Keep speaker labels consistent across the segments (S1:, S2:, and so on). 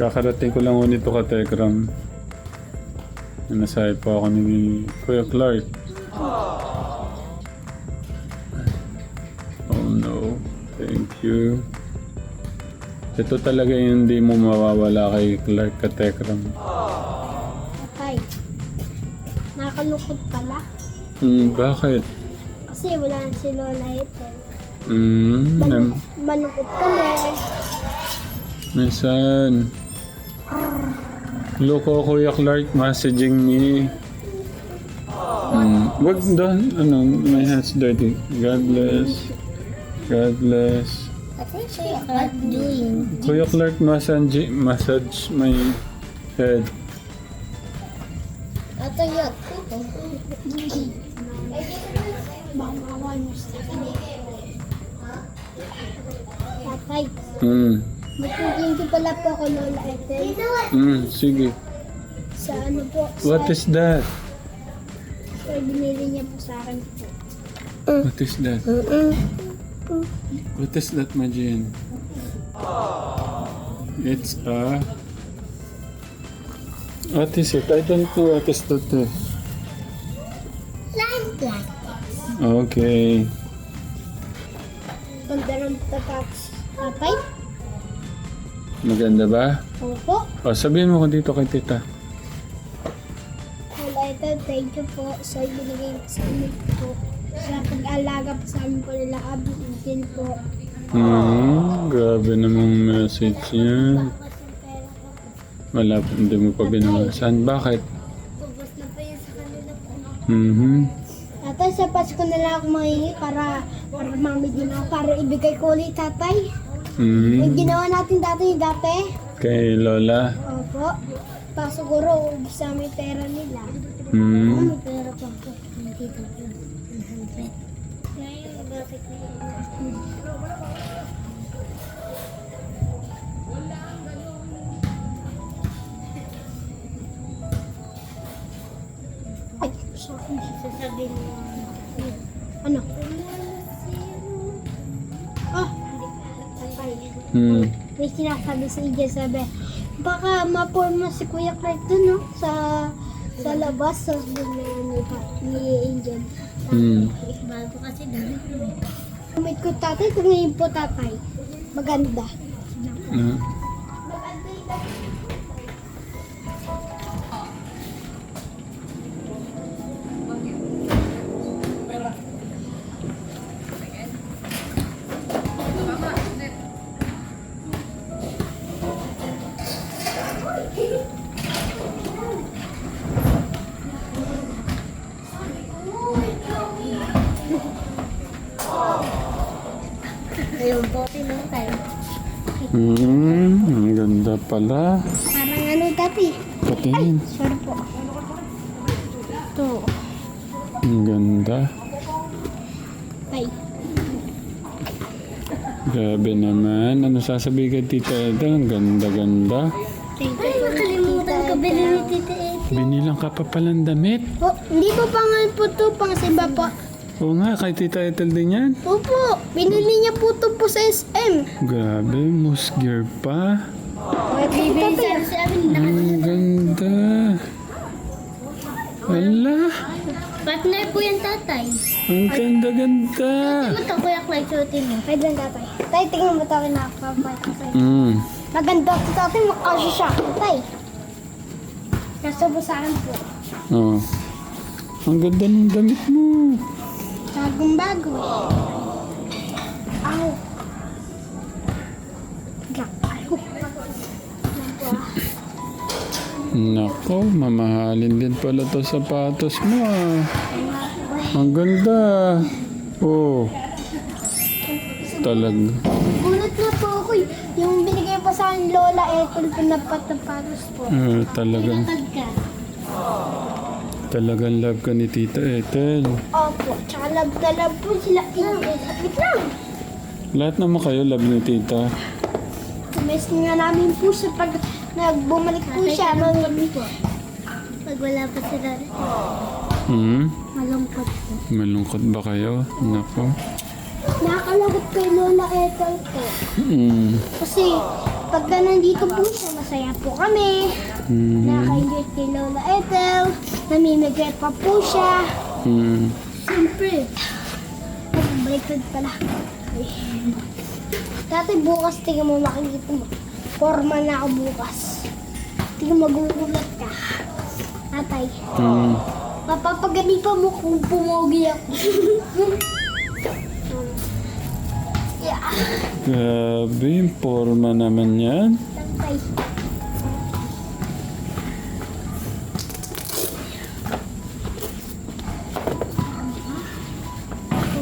S1: Kakarating ko lang ho nito ka Tekram. Nasahe po ako ni Kuya Clark. Oh no. Thank you. Ito talaga yung hindi mo mawawala kay Clark ka Tekram.
S2: Tay. Nakakalungkot pala.
S1: Hmm, bakit?
S2: Kasi wala na si Lola Ethel.
S1: Hmm, nam-
S2: malungkot kami.
S1: minsan. Loko Kuya Clark messaging me. Hmm, wag doon, ano, my hands dirty. God bless. God bless.
S2: What is she not doing?
S1: Kuya Clark massage, massage my head.
S2: Ito yun. Mamawa niyo sa Tatay,
S1: Hmm,
S2: magpipinti pala po ako Lola Ethel.
S1: hmm, sige.
S2: Sa ano po?
S1: What
S2: sa,
S1: is that?
S2: Sa binili niya po sa akin po.
S1: What is that? What is that, Majin? It's a... What is it? I don't know what is that. eh.
S2: Land plant.
S1: Okay.
S2: Ganda ng tapas.
S1: Maganda ba?
S2: Opo.
S1: O, sabihin mo ko dito kay tita.
S2: Lola Ethel, thank you po sa ibinigay po sa amin po. Sa pag-alaga po sa amin po nila Abi Ethel po.
S1: Hmm, grabe namang message yan. Wala, pa- hindi mo pa binawasan. Bakit?
S2: Ubus na po yun sa kanila po.
S1: Mhm.
S2: Tatay, sa Pasko na lang ako mangingi para para mami din ako para ibigay ko ulit tatay. Yung
S1: Mhm.
S2: ginawa natin dati yung dati.
S1: Kay Lola.
S2: Opo. Pa siguro ubus sa amin pera nila.
S1: Hmm.
S2: May pera pa po. Nakita ko. 100. Ngayon, bakit Ay, sorry. Sasabihin mo. Ano? Ah, tatay.
S1: Hmm.
S2: May sinasabi si Ija sabi, baka ma-forma si Kuya Clark dun, no? Sa sa labas, sa sabi ni, Angel.
S1: Hmm.
S2: Bago kasi dami eh. Kumit ko tatay, tumingin po tatay. Maganda.
S1: Hmm.
S2: Ayun
S1: Hmm. Ang ganda pala.
S2: Parang ano dati.
S1: Patingin.
S2: Sorry po. Ito.
S1: Ang ganda.
S2: Ay.
S1: Grabe naman. Ano sasabihin kay Tita Eda? Ang ganda-ganda.
S2: Ay, nakalimutan ko bilhin ni Tita Ed.
S1: Binilang ka pa palang damit.
S2: Po, hindi po pangal po to, pang simba po.
S1: Oo nga, kay Tita Ethel din yan.
S2: Opo, binili niya po to po sa SM.
S1: Grabe, musgear pa.
S2: Bibili sa na.
S1: Ang ganda. Ala,
S2: Partner po yan tatay.
S1: ang ganda-ganda.
S2: Ano to kuya Clark suotin mo? Pwede lang tatay. Tay, tingnan mo tayo na kapatay.
S1: Mm.
S2: Maganda to tatay, makasya siya. Tay. Nasubo sa akin po.
S1: Oh. Ang ganda ng damit mo.
S2: Bagong bago eh. Aw. Ayaw.
S1: Nako, mamahalin din pala to sapatos mo ah. Ang ganda. Oh. Talag.
S2: Gulat na po ako eh. Yung binigay pa sa akin Lola Ethel, pinapatapatos po.
S1: Ah, talagang,
S2: Pinatag ka.
S1: Talagang love ka ni Tita Ethel.
S2: Opo, tsaka love na love po sila. Wait lang.
S1: Lahat naman kayo love ni Tita.
S2: Miss nga namin po siya pag nagbumalik po siya. Po. Pag wala pa sila,
S1: Hmm?
S2: malungkot po.
S1: Malungkot ba kayo? Nako.
S2: Nakakalagot kay Lola Ethel po.
S1: Hmm.
S2: Kasi pagka nandito po siya, masaya po kami.
S1: Mm.
S2: Nakaka-enjoy kay Lola Ethel. Namimigay pa po siya.
S1: Mm.
S2: Siyempre. Ay, baliktad pala. Dati bukas, tingnan mo makikita mo. Forma na ako bukas. Tingnan magugulat ka. Atay.
S1: Mm.
S2: Mapapaganipan mo kung pumogi ako. yeah.
S1: Grabe, yung forma naman yan.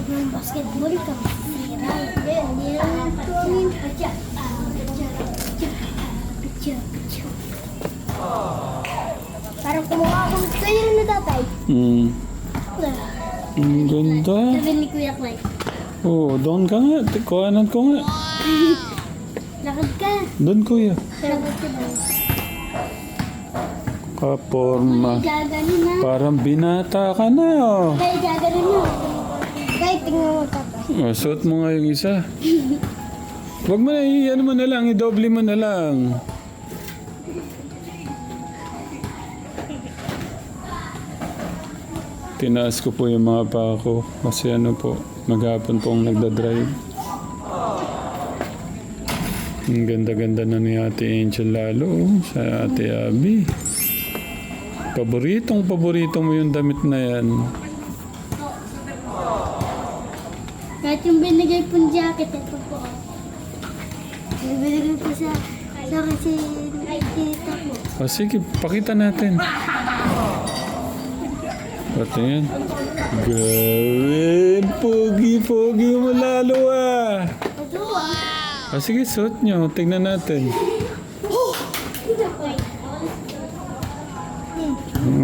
S2: Ng basketball ka. Sira. Hindi. Parang kumuha akong na tatay.
S1: Mm. Ang ganda.
S2: Sabi ni Kuya Clay.
S1: Oo, oh, doon ka nga. Kuhanan ko nga.
S2: Lakad ka.
S1: Doon kuya.
S2: Lakad ka daw.
S1: Kaporma. Parang binata ka na. Oh.
S2: Kaya gaganin na. Kaya tingnan mo tatay.
S1: Oh, suot mo nga yung isa. Huwag mo na, ano mo na lang, i-doble mo na lang. Tinaas ko po yung mga pa ko kasi ano po, maghapon po ang nagda-drive. Ang ganda-ganda na ni Ate Angel lalo, oh, sa Ate Abby. Paboritong paborito mo yung damit na yan.
S2: Kahit yung binigay pong jacket, ito po. Yung binigay po sa, sa akin si tita po.
S1: O sige, pakita natin. Patingin. Gawin, pogi-pogi mo lalo ah.
S2: Ah.
S1: Sige, suot nyo. Tingnan natin.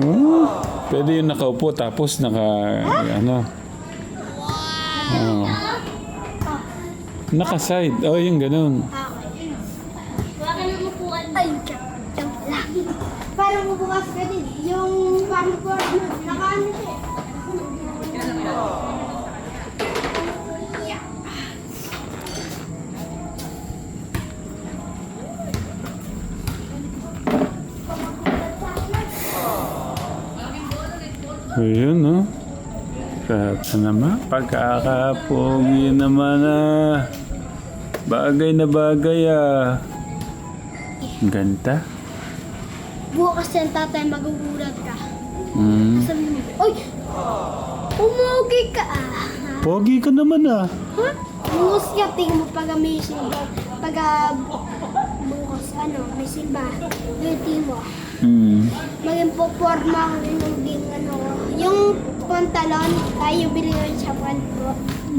S1: Oh, pwede yung nakaupo tapos naka, ano. Oh. Naka-side. Oh, yung ganun.
S2: Parang bubukas ka din. Yung parang siya.
S1: Ayun, no? Kata naman. Pagkakapogi naman ah. Bagay na bagay ah. Ang Ganda.
S2: Bukas yan tatay, magugulat ka.
S1: Mm.
S2: Sabi mo, Uy! Umugi ka ah.
S1: Pogi ka naman ah.
S2: Ha? Bukas ka, tingin mo pag may simba. Pag ah, ano, may simba. Yung timo.
S1: Mm.
S2: Maging po forma ko rin ng ding, ano, yung pantalon, tayo bilhin sa pan po.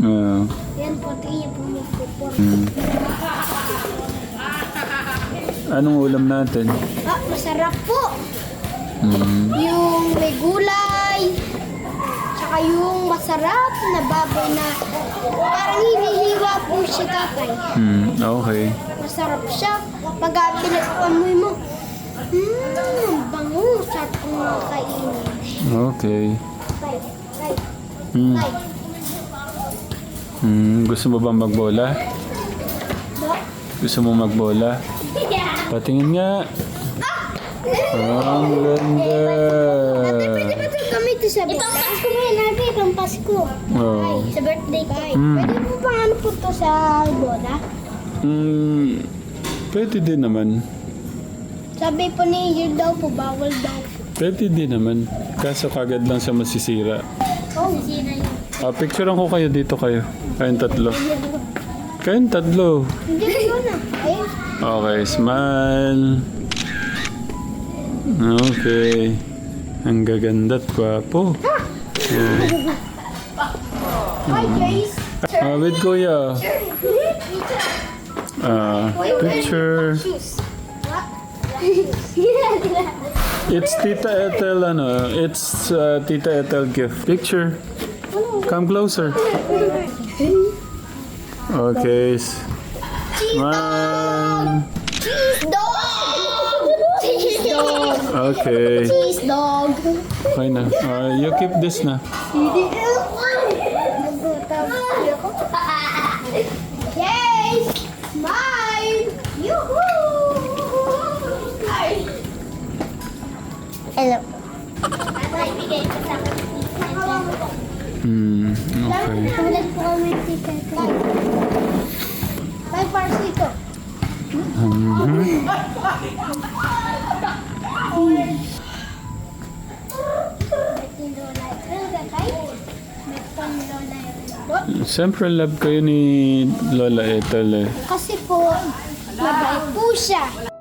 S1: Ah.
S2: Yan po, tingin po may po
S1: Mm. Anong ulam natin?
S2: Ah, masarap po.
S1: Mm.
S2: Yung may gulay, tsaka yung masarap na baboy na parang hinihiwa po siya tatay.
S1: Mm. Okay.
S2: Masarap siya. Pag pinag-amoy mo, mmm, ang bango. Sarap kong kainin.
S1: Okay.
S2: Tay, tay,
S1: Mm.
S2: tay.
S1: Mm. Gusto mo bang magbola? Gusto mo magbola? Patingin nga. Ang ganda.
S2: Ate, pwede ba ito gamitin sa birthday? Ito ang Pasko mo yan, ate. Ito ang Pasko.
S1: Oh.
S2: Ay, sa birthday ko.
S1: Mm.
S2: Pwede mo bang ano po ito sa boda?
S1: Mm. Pwede din naman.
S2: Sabi po ni Year daw po, bawal daw po.
S1: Pwede din naman. Kaso kagad lang siya masisira.
S2: Oh, sisira yun.
S1: Ah, picturean ko kayo dito kayo. Kayong tatlo. Kayong tatlo.
S2: Hindi ko na. Ayun.
S1: Okay, smile. Okay. Ang gaganda't gwapo.
S2: Hi, Grace.
S1: Ah, with kuya. Ah, picture. It's Tita Ethel, ano, it's uh, Tita Ethel gift. Picture. Come closer. Okay. Smile.
S2: Cheese dog!
S1: Okay.
S2: Cheese dog.
S1: Okay na. Uh, you keep this na.
S2: Yay! Mine! Yuhuu! Hello.
S1: Hmm, okay.
S2: May parsley to. Mm-hmm.
S1: Siyempre love kayo ni Lola Ethel eh.
S2: Kasi po, mabait po siya.